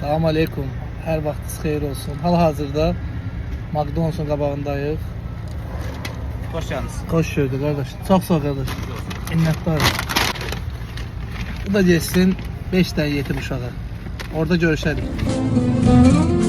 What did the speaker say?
Salam aleykum. Her vaxtınız xeyir olsun. Hal-hazırda McDonald's-un qabağındayıq. Hoş geldiniz. Xoş gördük qardaş. Çox sağ ol qardaş. Bu da getsin 5 dənə yetim uşağa. Orada görüşərik.